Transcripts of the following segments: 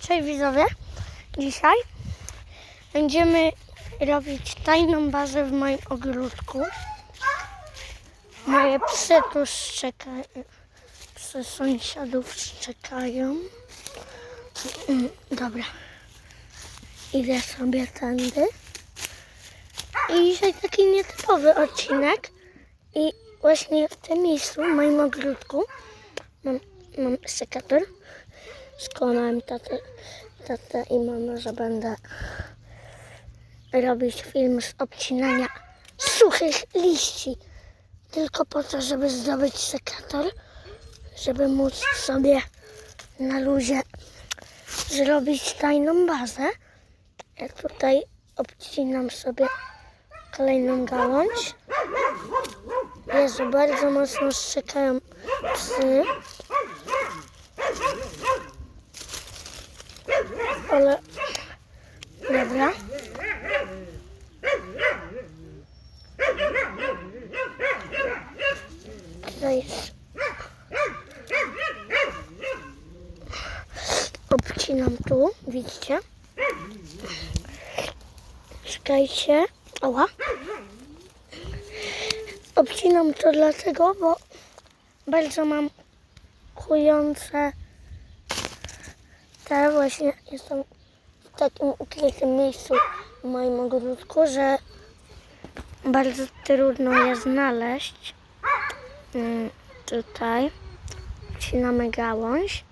Cześć widzowie. Dzisiaj będziemy robić tajną bazę w moim ogródku. Moje psy tu szczekają. Psy sąsiadów szczekają. Mm, Dobra. Idę sobie tędy. I dzisiaj taki nietypowy odcinek. I właśnie w tym miejscu, w moim ogródku, mam, mam sekator. Skłamałem tatę, tatę i mamę, że będę robić film z obcinania suchych liści. Tylko po to, żeby zdobyć sekator, żeby móc sobie na luzie zrobić tajną bazę. Ja tutaj obcinam sobie kolejną gałąź. Jezu, bardzo mocno szczekają psy. Ale... Dobra. Tutaj jest... Obcinam tu, widzicie? Czekajcie. Oła. Obcinam to dlatego, bo bardzo mam kujące te właśnie jestem w takim ukrytym miejscu w moim ogródku, że bardzo trudno je znaleźć. Mm, Tutaj wcinamy gałąź.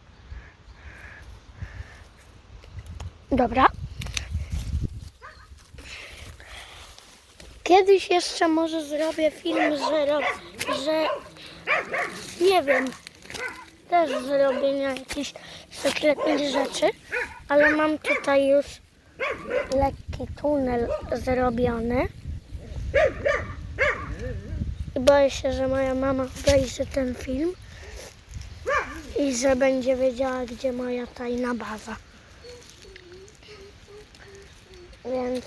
Dobra. Kiedyś jeszcze może zrobię film, że, że nie wiem, też zrobienia jakichś sekretnych rzeczy, ale mam tutaj już lekki tunel zrobiony. I boję się, że moja mama obejrzy ten film i że będzie wiedziała, gdzie moja tajna baza. Więc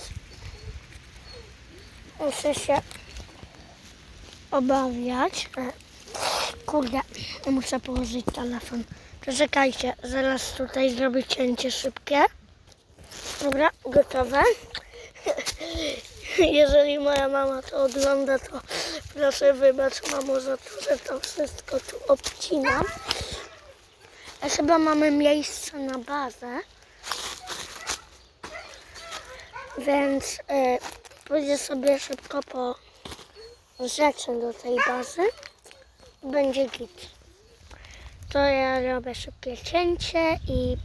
muszę się obawiać. Kurde, muszę położyć telefon. Poczekajcie, zaraz tutaj zrobię cięcie szybkie. Dobra, gotowe. Jeżeli moja mama to ogląda, to proszę wybacz mamo za to, że to wszystko tu obcinam. Chyba mamy miejsce na bazę. Więc y, pójdę sobie szybko po rzeczy do tej bazy. Będzie git. To ja robię szybkie cięcie i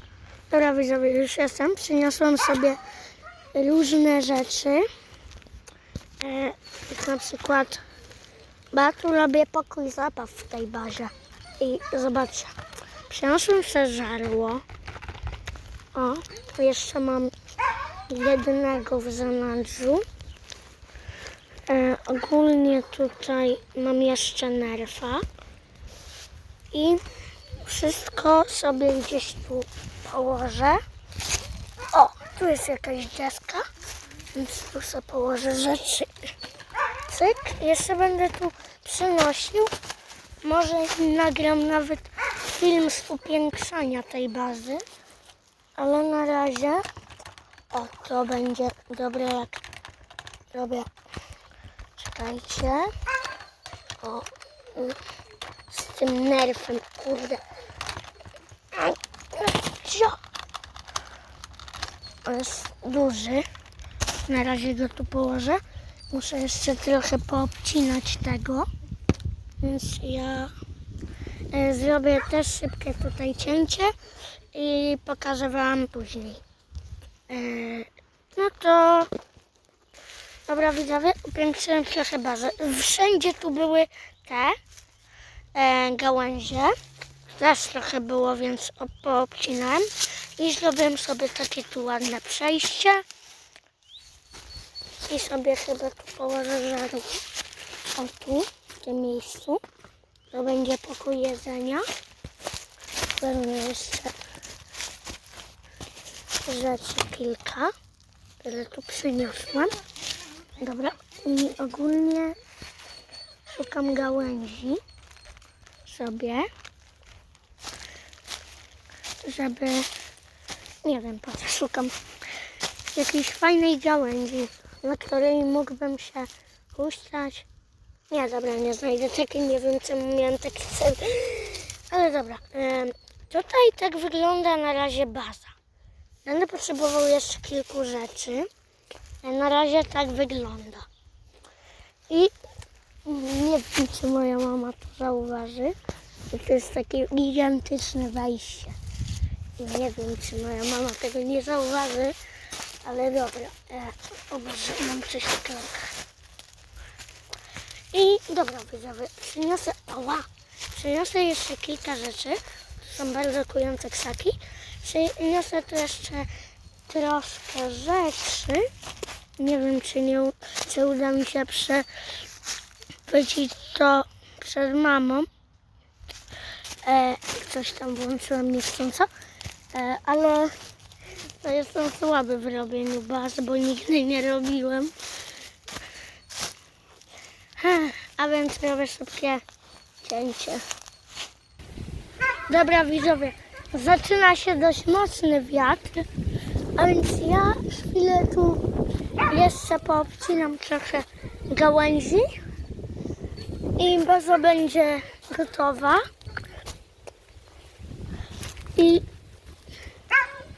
dobra widzowie, już jestem. Przyniosłam sobie różne rzeczy. E, na przykład, bo ja tu robię pokój zabaw w tej bazie. I zobaczcie, przyniosłem sobie żarło. O, jeszcze mam jednego w zanadrzu. E, ogólnie tutaj mam jeszcze nerfa. I wszystko sobie gdzieś tu położę. O, tu jest jakaś deska, więc tu sobie położę rzeczy. Cyk, jeszcze będę tu przynosił. Może nagram nawet film z upiększania tej bazy. Ale na razie, o, to będzie dobre jak robię. Czekajcie. O, z tym nerfem, kurde. On jest duży. Na razie go tu położę. Muszę jeszcze trochę poobcinać tego. Więc ja e, zrobię też szybkie tutaj cięcie i pokażę Wam później. E, no to dobra widzowie, upiększyłem trochę bazę. Wszędzie tu były te e, gałęzie. Też trochę było, więc poobcinałem. I zrobiłem sobie takie tu ładne przejście. I sobie chyba tu położę żarło. O tu, w tym miejscu. To będzie pokój jedzenia. Pewnie jeszcze rzeczy kilka, które tu przyniosłam. Dobra, i ogólnie szukam gałęzi sobie, żeby nie wiem, po co szukam jakiejś fajnej gałęzi, na której mógłbym się huśtać. Nie, dobra, nie znajdę takiej, nie wiem czemu miałem taki cel. Ale dobra, tutaj tak wygląda na razie baza. Będę potrzebował jeszcze kilku rzeczy. E, Na razie tak wygląda. I nie wiem, czy moja mama to zauważy, że to jest takie gigantyczne wejście. I nie wiem, czy moja mama tego nie zauważy, ale dobra. E, o Boże, mam coś rękach. I dobra, widzowie, przyniosę, oła, przyniosę jeszcze kilka rzeczy. To są bardzo kujące ksaki. Przyniosę tu jeszcze troszkę rzeczy. Nie wiem, czy, nie, czy uda mi się przechwycić to przed mamą. E, coś tam włączyłem niechcąco. E, ale to jestem słaby w robieniu baz, bo nigdy nie robiłem. A więc robię szybkie cięcie. Dobra widzowie, zaczyna się dość mocny wiatr, a więc ja chwilę tu jeszcze poobcinam trochę gałęzi i baza będzie gotowa. I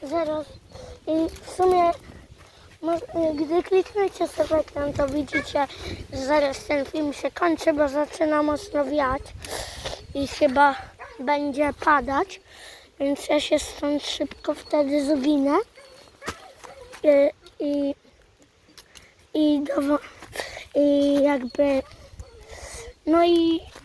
zaraz, i w sumie gdy klikniecie sobie to widzicie, że zaraz ten film się kończy, bo zaczyna mocno wiać i chyba będzie padać, więc ja się stąd szybko wtedy zwinę i, i, i, i jakby no i